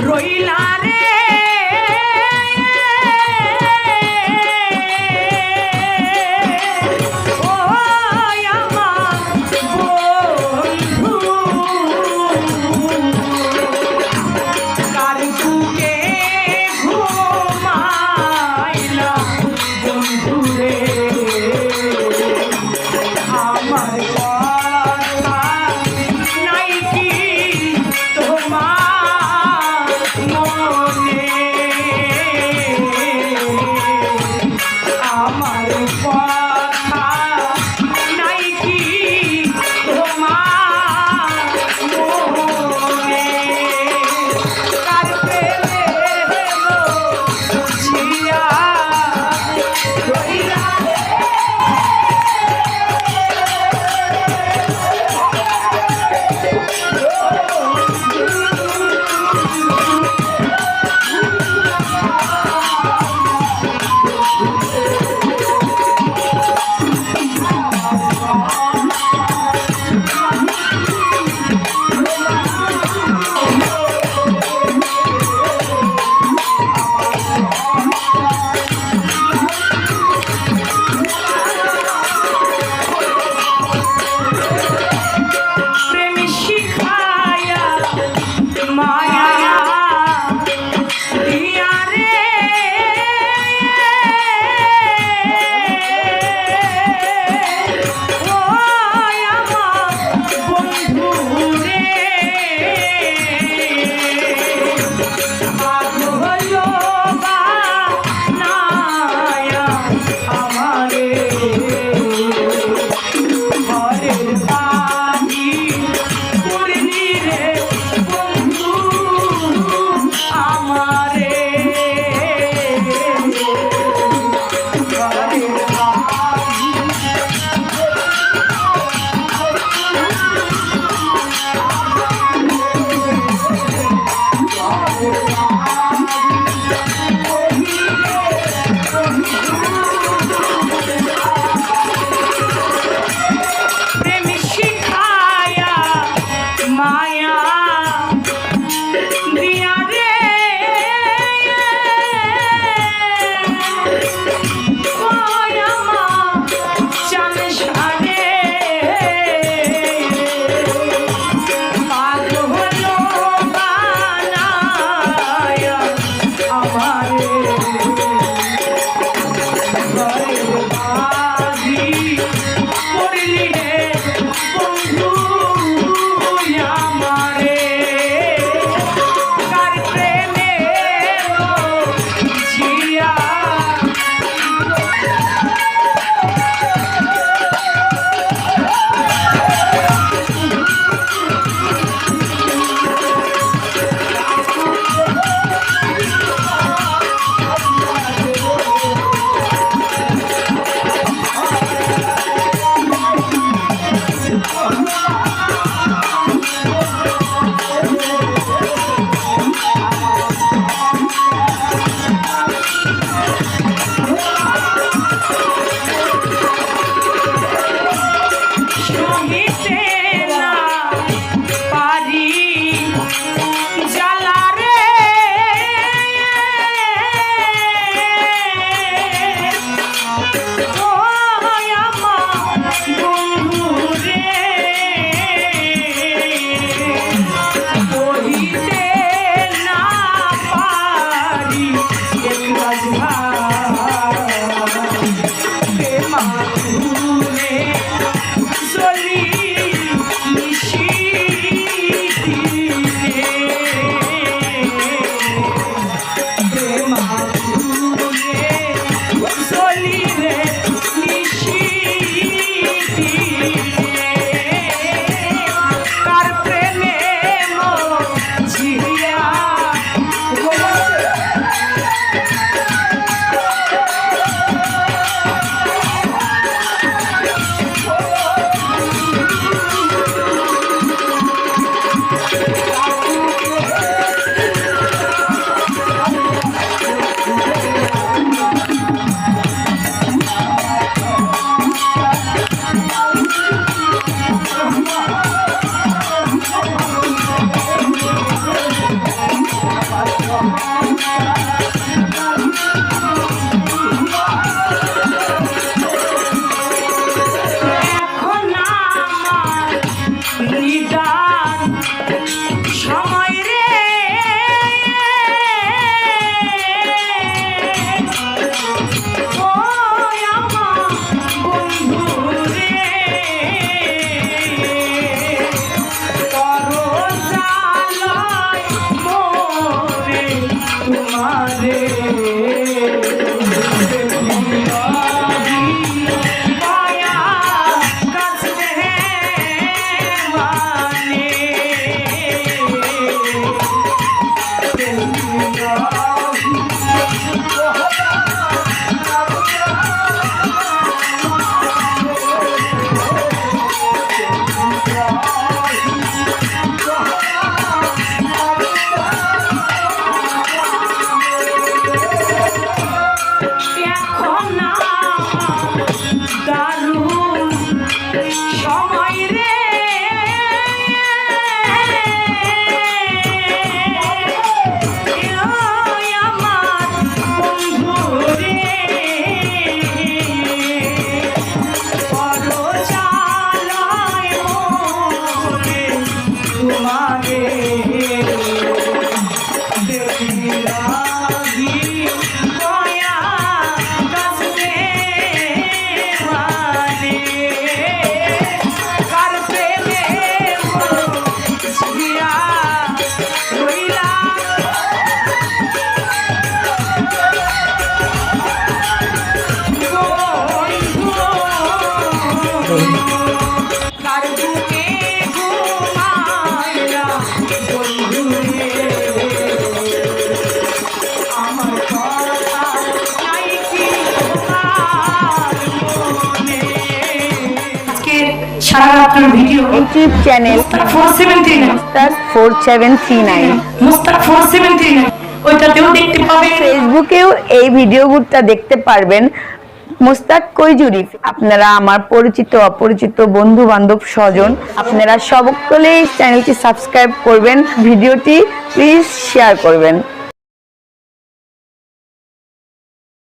রইলা সারা রাতের video. YouTube channel four seven three nine. Four seven three nine. Mustaq four seven three nine. ওইটাতেও দেখতে পাবেন। ফেসবুকেও এই ভিডিওগুলোটা দেখতে পারবেন। মুস্তাক কৈজুরি আপনারা আমার পরিচিত অপরিচিত বন্ধু বান্ধব স্বজন আপনারা সকলে এই চ্যানেলটি সাবস্ক্রাইব করবেন। ভিডিওটি প্লিজ শেয়ার করবেন।